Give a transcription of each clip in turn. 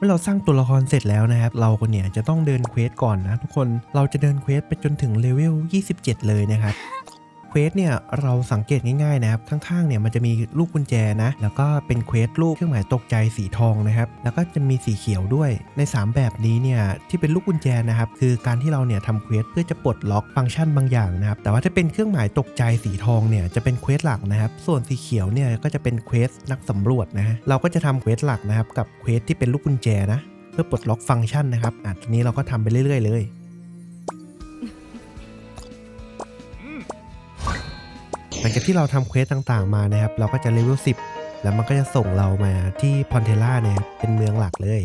เมื่อเราสร้างตัวละครเสร็จแล้วนะครับ เราคนเนี่ยจะต้องเดินเควสก่อนนะทุกคน เราจะเดินเควสไปจนถึงเลเวล 27 เลยนะครับ เควสเนี่ยเราสังเกตง่ายๆนะครับข้างๆเนี่ยมันจะมีลูกกุญแจนะแล้วก็เป็นเควสรูปเครื่องหมายตกใจสีทองนะครับแล้วก็จะมีสีเขียวด้วย ใน 3 แบบนี้เนี่ยที่เป็นลูกกุญแจนะครับคือการที่เราเนี่ยทำเควสเพื่อจะปลดล็อกฟังก์ชันบางอย่างนะครับแต่ว่าถ้าเป็นเครื่องหมายตกใจสีทองเนี่ยจะเป็นเควสหลักนะครับส่วนสีเขียวเนี่ยก็จะเป็นเควสนักสำรวจนะฮะเราก็จะทำเควสหลักนะครับกับเควสที่เป็นลูกกุญแจนะเพื่อปลดล็อกฟังก์ชันนะครับอะทีนี้เราก็ทำไปเรื่อยๆเลย หลังจากที่เราทำเควสต่างๆมานะครับ เราก็จะเลเวล10 แล้วมันก็จะส่งเรามาที่พอนเทล่าเนี่ยครับเป็นเมืองหลักเลย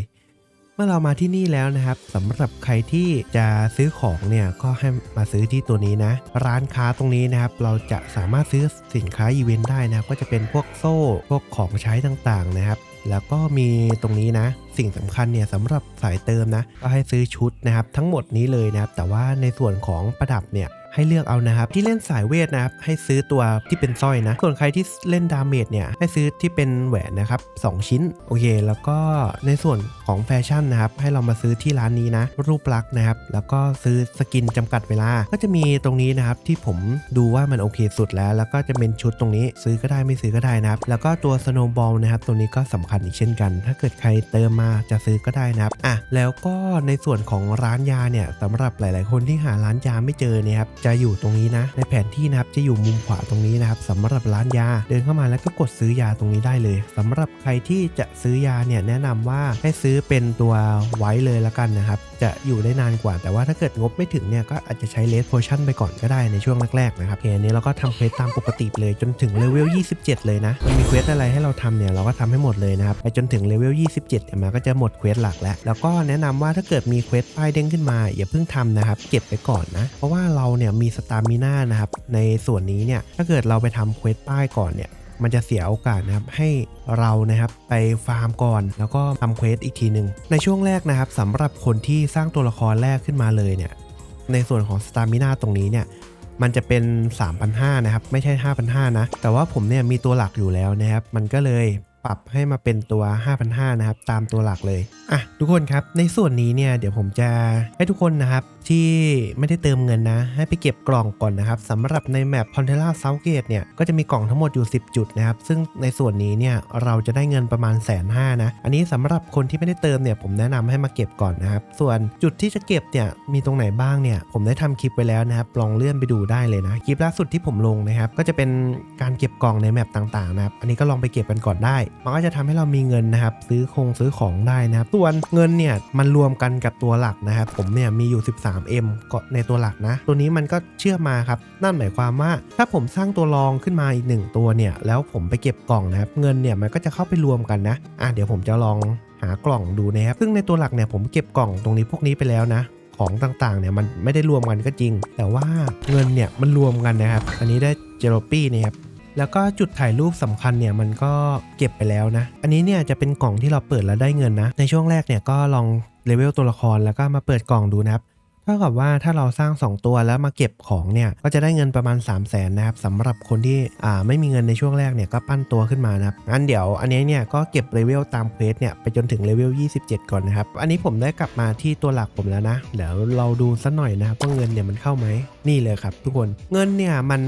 เมื่อเรามาที่นี่แล้วนะครับสำหรับใครที่จะซื้อของเนี่ยก็ให้มาซื้อที่ตัวนี้นะ ร้านค้าตรงนี้นะครับ เราจะสามารถซื้อสินค้าอีเวนต์ได้นะครับ ก็จะเป็นพวกโซ่พวกของใช้ต่างๆนะครับแล้วก็มีตรงนี้นะ สิ่งสำคัญเนี่ยสำหรับสายเติมนะ ก็ให้ซื้อชุดนะครับ ทั้งหมดนี้เลยนะครับ แต่ว่าในส่วนของประดับเนี่ย ให้เลือกเอานะครับ ที่เล่นสายเวทนะครับ ให้ซื้อตัวที่เป็นสร้อยนะ ส่วนใครที่เล่นดาเมจเนี่ย ให้ซื้อที่เป็นแหวนนะครับ 2 ชิ้น โอเค แล้วก็ในส่วนของแฟชั่นนะครับ ให้เรามาซื้อที่ร้านนี้นะ รูปลักษณ์นะครับ แล้วก็ซื้อสกินจำกัดเวลา ก็จะมีตรงนี้นะครับที่ผมดูว่ามันโอเคสุดแล้ว แล้วก็จะเป็นชุดตรงนี้ ซื้อก็ได้ไม่ซื้อก็ได้นะครับ แล้วก็ตัวสโนว์บอลนะครับ ตรงนี้ก็สำคัญอีกเช่นกัน ถ้าเกิดใครเติมมาจะซื้อก็ได้นะครับอะแล้วก็ในส่วนของร้านยาเนี่ยสำหรับหลาย ๆ คนที่หาร้านยาไม่เจอเนี่ยครับจะอยู่ตรงนี้นะ ในแผนที่นะครับจะอยู่มุมขวาตรงนี้นะครับสำหรับร้านยา เดินเข้ามาแล้วก็กดซื้อยาตรงนี้ได้เลยสำหรับใครที่จะซื้อยาเนี่ยแนะนำว่าให้ซื้อเป็นตัวไว้เลยละกันนะครับจะอยู่ได้นานกว่า แต่ว่าถ้าเกิดงบไม่ถึงเนี่ยก็อาจจะใช้เลสโพชั่นไปก่อนก็ได้ในช่วงแรกๆนะครับเคนี้เราก็ทำเควสตามปกติเลยจนถึงเลเวล 27 เลยนะ มันมีเควสอะไรให้เราทำเนี่ยเราก็ทำให้หมดเลยนะครับไปจนถึงเลเวล 27เนี่ยมันก็จะหมดเควสหลักแล้ว แล้วก็แนะนำว่าถ้าเกิดมีเควสป้ายเด้งขึ้นมาอย่าเพิ่งทำนะครับเก็บไปก่อนนะ เพราะว่าเราเนี่ยมีสตามิน่านะครับ ในส่วนนี้เนี่ยถ้าเกิดเราไปทำเควสป้ายก่อนเนี่ยมันจะเสียโอกาสนะครับให้เรานะครับไปฟาร์มก่อน แล้วก็ทำเควสอีกทีหนึ่งในช่วงแรกนะครับสำหรับคนที่สร้างตัวละครแรกขึ้นมาเลยเนี่ยในส่วนของสตามิน่าตรงนี้เนี่ยมันจะเป็น 3,500นะครับไม่ใช่ 5,500นะแต่ว่าผมเนี่ยมีตัวหลักอยู่แล้วนะครับ มันก็เลยปรับให้มาเป็นตัว 5,500นะครับตามตัวหลักเลยอะทุกคนครับในส่วนนี้เนี่ยเดี๋ยวผมจะให้ทุกคนนะครับ ที่ไม่ได้เติมเงินนะ ให้ไปเก็บกล่องก่อนนะครับสำหรับในแมป p o n t e l a Southgate เนี่ยก็จะมีกล่องทั้งหมดอยู่ 10 จุดนะครับ ซึ่งในส่วนนี้เนี่ยเราจะได้เงินประมาณแสนห้านะ อันนี้สำหรับคนที่ไม่ได้เติมเนี่ยผมแนะนำให้มาเก็บก่อนนะครับ ส่วนจุดที่จะเก็บเนี่ยมีตรงไหนบ้างเนี่ยผมได้ทำคลิปไว้แล้วนะครับลองเลื่อนไปดูได้เลยนะคลิปล่าสุดที่ผมลงนะครับก็จะเป็นการเก็บกล่องในแมปต่างๆนะครับอันนี้ก็ลองไปเก็บกันก่อนได้ มันก็จะทำให้เรามีเงินนะครับซื้อคงซื้อของได้นะครับส่วนเงินเนี่ยมันรวมกันกับตัวหลักนะครับผมเนี่ยมีอยู่ 3M ก็ในตัวหลักนะ ตัวนี้มันก็เชื่อมมาครับ นั่นหมายความว่าถ้าผมสร้างตัวรองขึ้นมาอีกหนึ่งตัวเนี่ย แล้วผมไปเก็บกล่องนะครับ เงินเนี่ยมันก็จะเข้าไปรวมกันนะ อะเดี๋ยวผมจะลองหากล่องดูนะครับ ซึ่งในตัวหลักเนี่ยผมเก็บกล่องตรงนี้พวกนี้ไปแล้วนะของต่างๆเนี่ยมันไม่ได้รวมกันก็จริง แต่ว่าเงินเนี่ยมันรวมกันนะครับ อันนี้ได้เจโรปี้นะครับแล้วก็จุดถ่ายรูปสำคัญเนี่ยมันก็เก็บไปแล้วนะ อันนี้เนี่ยจะเป็นกล่องที่เราเปิดแล้วได้เงินนะ ในช่วงแรกเนี่ยก็ลองเลเวลตัวละครแล้วก็มาเปิดกล่องดูนะครับ เท่ากับว่าถ้าเราสร้าง 2 ตัวแล้วมาเก็บของเนี่ยก็จะได้เงินประมาณ 3 0 0แสนนะครับสำหรับคนที่อ่าไม่มีเงินในช่วงแรกเนี่ยก็ปั้นตัวขึ้นมานะครับงั้นเดี๋ยวอันนี้เนี่ยก็เก็บเลเวลตามเควสเนี่ยไปจนถึงเลเวล27 ก่อนนะครับอันนี้ผมได้กลับมาที่ตัวหลักผมแล้วนะเดี๋ยวเราดูสักหน่อยนะครับว่าเงินเนี่ยมันเข้าไหมนี่เลยครับ ทุกคนเงินเนี่ยมัน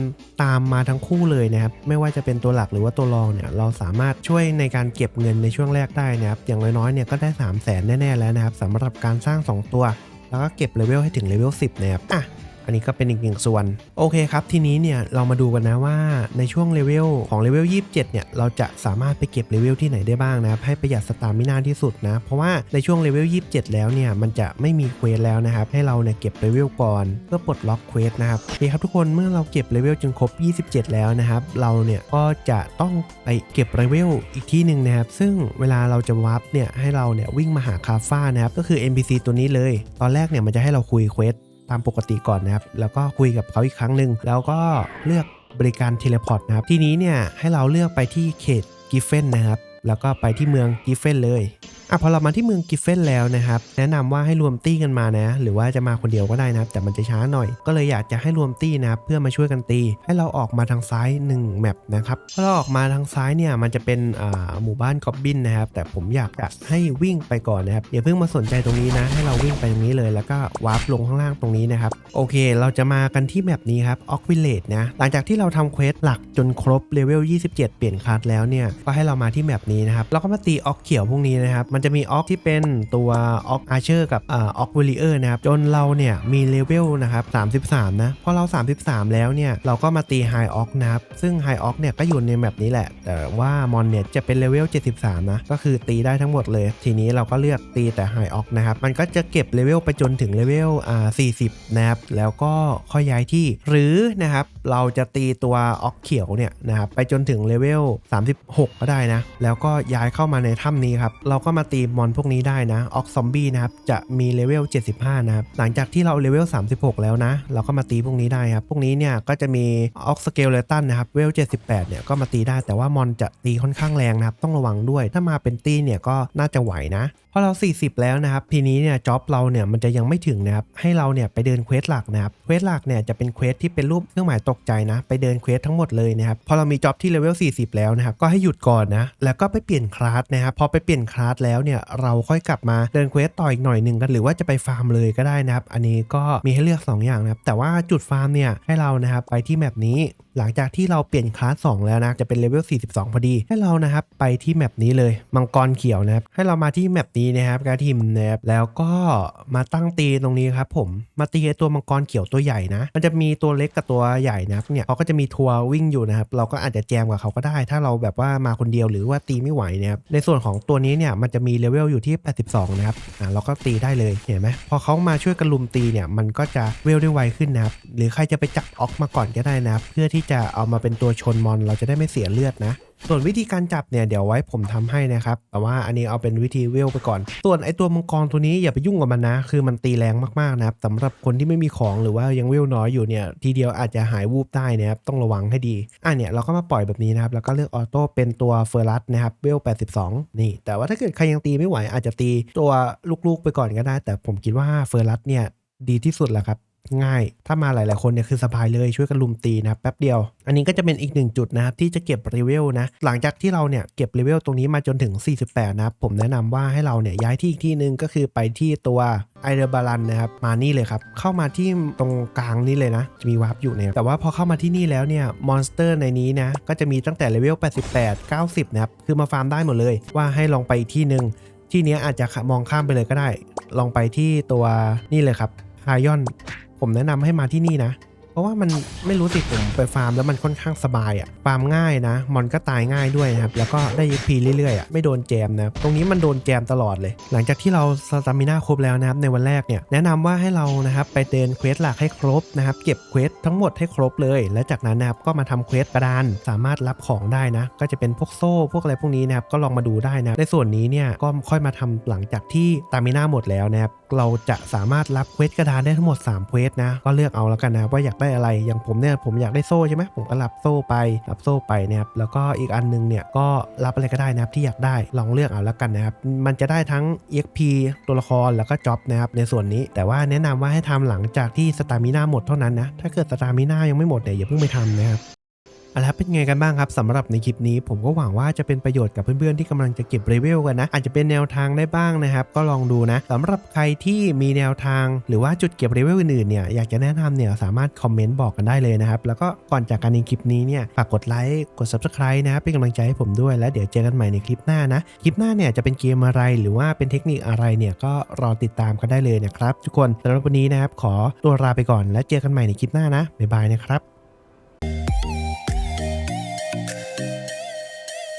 ตามมาทั้งคู่เลยนะครับไม่ว่าจะเป็นตัวหลักหรือว่าตัวรองเนี่ยเราสามารถช่วยในการเก็บเงินในช่วงแรกได้นะครับอย่างน้อยๆเนี่ยก็ได้ 3 0 0แสนแน่ๆแล้วนะครับสำหรับการสร้าง 2 ตัว แล้วก็เก็บเลเวลให้ถึงเลเวล10นะครับอะ อันนี้ก็เป็นอีกหนึ่งส่วน โอเคครับ ทีนี้เนี่ยเรามาดูกันนะว่าในช่วงเลเวลของเลเวล27 เนี่ย เราจะสามารถไปเก็บเลเวลที่ไหนได้บ้างนะครับ ให้ประหยัดสตามินาที่สุดนะ เพราะว่าในช่วงเลเวล27 แล้วเนี่ย มันจะไม่มีเควสแล้วนะครับ ให้เราเนี่ยเก็บเลเวลก่อนเพื่อปลดล็อกเควสนะครับโอเคครับทุกคนเมื่อเราเก็บเลเวลจนครบ 27 แล้วนะครับ เราเนี่ยก็จะต้องไปเก็บเลเวลอีกที่หนึ่งนะครับ ซึ่งเวลาเราจะวาร์ปเนี่ยให้เราเนี่ยวิ่งมาหาคาฟ้านะครับ ก็คือ NPC ตัวนี้เลย ตอนแรกเนี่ยมันจะให้เราคุยเควส ตามปกติก่อนนะครับ แล้วก็คุยกับเขาอีกครั้งหนึ่งแล้วก็เลือกบริการเทเลพอร์ตนะครับ ทีนี้เนี่ยให้เราเลือกไปที่เขตกิฟเฟนนะครับ แล้วก็ไปที่เมืองกิฟเฟนเลย อะพอเรามาที่เมืองกิฟเฟนแล้วนะครับแนะนำว่าให้รวมตี้กันมานะ หรือว่าจะมาคนเดียวก็ได้นะครับแต่มันจะช้าหน่อย ก็เลยอยากจะให้รวมตี้นะครับเพื่อมาช่วยกันตี ให้เราออกมาทางซ้าย1แมปนะครับพอเราออกมาทางซ้ายเนี่ยมันจะเป็นอ่าหมู่บ้านกอบบินนะครับแต่ผมอยากจะให้วิ่งไปก่อนนะครับอย่าเพิ่งมาสนใจตรงนี้นะ ให้เราวิ่งไปตรงนี้เลย แล้วก็วาร์ปลงข้างล่างตรงนี้นะครับโอเค เราจะมากันที่แมปนี้ครับออกวิลเลจนะหลังจากที่เราทำเควสหลักจนครบเลเวล27 เปลี่ยนคลาสแล้วเนี่ยก็ให้เรามาที่แมปนี้นะครับแล้วก็มาตีออกเขียวพวกนี้นะครับมันจะมีออกที่เป็นตัวออกอาร์เชอร์กับออกวิลเลอร์นะครับจนเราเนี่ยมีเลเวลนะครับ33 นะพอเรา 33 แล้วเนี่ยเราก็มาตีไฮออกนะครับซึ่งไฮออกเนี่ยก็อยู่ในแมปนี้แหละ แต่ว่ามอนเนี่ยจะเป็นเลเวล73 นะ ก็คือตีได้ทั้งหมดเลย ทีนี้เราก็เลือกตีแต่ไฮออกนะครับมันก็จะเก็บเลเวลไปจนถึงเลเวลอ่า40 นะครับแล้วก็ค่อยย้ายที่หรือนะครับเราจะตีตัวออกเขียวเนี่ยนะครับไปจนถึงเลเวล36 ก็ได้นะ แล้วก็ย้ายเข้ามาในถ้ำนี้ครับเราก็มาตีมอนพวกนี้ได้นะออกซอมบี้นะครับจะมีเลเวล 75 นะครับหลังจากที่เราเลเวล 36 แล้วนะ เราก็มาตีพวกนี้ได้ครับ พวกนี้เนี่ยก็จะมีออกสเกลเลตันนะครับเวล 78 เนี่ยก็มาตีได้แต่ว่ามอนจะตีค่อนข้างแรงนะครับต้องระวังด้วยถ้ามาเป็นตีเนี่ยก็น่าจะไหวนะ อเรา 40 แล้วนะครับ ทีนี้เนี่ยจ็อบเราเนี่ยมันจะยังไม่ถึงนะครับ ให้เราเนี่ยไปเดินเควสหลักนะครับ เควสหลักเนี่ยจะเป็นเควสที่เป็นรูปเครื่องหมายตกใจนะ ไปเดินเควสทั้งหมดเลยนะครับ พอเรามีจ็อบที่เลเวล 40 แล้วนะครับ ก็ให้หยุดก่อนนะ แล้วก็ไปเปลี่ยนคลาสนะครับ พอไปเปลี่ยนคลาสแล้วเนี่ยเราค่อยกลับมาเดินเควสต่ออีกหน่อยหนึ่งกัน หรือว่าจะไปฟาร์มเลยก็ได้นะครับ อันนี้ก็มีให้เลือก 2 อย่างนะครับ แต่ว่าจุดฟาร์มเนี่ยให้เรานะครับไปที่แมปนี้ หลังจากที่เราเปลี่ยนคลาส2แล้วนะจะเป็นเลเวล 42 พอดี ให้เรานะครับไปที่แมปนี้เลย มังกรเขียวนะครับ ให้เรามาที่แมปนี้นะครับกระทิมนะครับแล้วก็มาตั้งตีตรงนี้ครับผมมาตีตัวมังกรเขียวตัวใหญ่นะ มันจะมีตัวเล็กกับตัวใหญ่นะครับเนี่ยเขาก็จะมีทัวร์วิ่งอยู่นะครับเราก็อาจจะแจมกับเขาก็ได้ ถ้าเราแบบว่ามาคนเดียวหรือว่าตีไม่ไหวนะครับในส่วนของตัวนี้เนี่ยมันจะมีเลเวลอยู่ที่ 82 นะครับอ่าเราก็ตีได้เลยเห็นไหมพอเขามาช่วยกันลุมตีเนี่ยมันก็จะเวลได้ไวขึ้นนะครับหรือใครจะไปจับออกมาก่อนก็ได้นะครับเพื่อที่จะเอามาเป็นตัวชนมอนเราจะได้ไม่เสียเลือดนะ ส่วนวิธีการจับเนี่ยเดี๋ยวไว้ผมทำให้นะครับ แต่ว่าอันนี้เอาเป็นวิธีเวลไปก่อน ส่วนไอตัวมังกรตัวนี้อย่าไปยุ่งกับมันนะ คือมันตีแรงมากๆนะครับสำหรับคนที่ไม่มีของหรือว่ายังเวลน้อยอยู่เนี่ยทีเดียวอาจจะหายวูบได้นะครับต้องระวังให้ดีอะเนี่ยเราก็มาปล่อยแบบนี้นะครับแล้วก็เลือกออโต้เป็นตัวเฟอร์รัสนะครับเวล 82 นี่ แต่ว่าถ้าเกิดใครยังตีไม่ไหวอาจจะตีตัวลูกๆไปก่อนก็ได้ แต่ผมคิดว่าเฟอร์รัสเนี่ยดีที่สุดแหละครับ ง่าย ถ้ามาหลาย ๆ คนเนี่ยคือสบายเลยช่วยกันลุมตีนะแป๊บเดียว อันนี้ก็จะเป็นอีกหนึ่งจุดนะครับที่จะเก็บรีเวลนะ หลังจากที่เราเนี่ยเก็บรีเวลตรงนี้มาจนถึง 48 นะครับ ผมแนะนำว่าให้เราเนี่ยย้ายที่อีกที่หนึ่งก็คือไปที่ตัวไอเดบาลันนะครับมานี่เลยครับ เข้ามาที่ตรงกลางนี่เลยนะ จะมีวาร์ปอยู่เนี่ยแต่ว่าพอเข้ามาที่นี่แล้วเนี่ยมอนสเตอร์ในนี้นะก็จะมีตั้งแต่เลเวล 88 90 นะครับ คือมาฟาร์มได้หมดเลย ว่าให้ลองไปที่หนึ่งที่เนี้ยอาจจะมองข้ามไปเลยก็ได้ ลองไปที่ตัวนี่เลยครับฮยอน ผมแนะนำให้มาที่นี่นะ ราะว่ามันไม่รู้สิผมไปฟาร์มแล้วมันค่อนข้างสบายอะ่ะฟาร์มง่ายนะ มอนก็ตายง่ายด้วยนะครับ แล้วก็ได้ XP เรื่อยๆอะ่ะไม่โดนแจมนะตรงนี้มันโดนแจมตลอดเลย หลังจากที่เราสตามิน่าครบแล้วนะครับในวันแรกเนี่ยแนะนำว่าให้เรานะครับไปเดินเควสหลักให้ครบนะครับเก็บเควสทั้งหมดให้ครบเลย และจากนั้นนะครับก็มาทำเควสกระดานสามารถรับของได้นะ ก็จะเป็นพวกโซ่พวกอะไรพวกนี้นะครับก็ลองมาดูได้นะในส่วนนี้เนี่ยก็ค่อยมาทำหลังจากที่ตามิน่าหมดแล้วนะครับเราจะสามารถรับเควสกระดานได้ทั้งหมด3เควสนะก็เลือกเอาแล้วกันนะว่าอยากได้อะไร อย่างผมเนี่ยผมอยากได้โซ่ใช่ไหมผมก็รับโซ่ไปรับโซ่ไปนะครับแล้วก็อีกอันนึงเนี่ยก็รับอะไรก็ได้นะครับที่อยากได้ลองเลือกเอาแล้วกันนะครับมันจะได้ทั้ง EXP ตัวละครแล้วก็จ็อบนะครับในส่วนนี้ แต่ว่าแนะนำว่าให้ทำหลังจากที่สตามิน่าหมดเท่านั้นนะถ้าเกิดสตามิน่ายังไม่หมดเนี่ยอย่าเพิ่งไปทำนะครับ เอาละครับเป็นไงกันบ้างครับสำหรับในคลิปนี้ ผมก็หวังว่าจะเป็นประโยชน์กับเพื่อนๆที่กำลังจะเก็บเลเวลกันนะ อาจจะเป็นแนวทางได้บ้างนะครับ ก็ลองดูนะสำหรับใครที่มีแนวทาง หรือว่าจุดเก็บเลเวลอื่นๆเนี่ยอยากจะแนะนำเนี่ยสามารถคอมเมนต์บอกกันได้เลยนะครับ แล้วก็ก่อนจากการในคลิปนี้เนี่ยฝากกดไลค์กด subscribe นะครับเป็นกำลังใจให้ผมด้วยแล้วเดี๋ยวเจอกันใหม่ในคลิปหน้านะคลิปหน้าเนี่ยจะเป็นเกมอะไรหรือว่าเป็นเทคนิคอะไรเนี่ยก็รอติดตามกันได้เลยนะครับ ทุกคนสำหรับวันนี้นะครับขอตัวลาไปก่อนแล้วเจอกันใหม่ในคลิปหน้านะบ๊ายบายนะครับ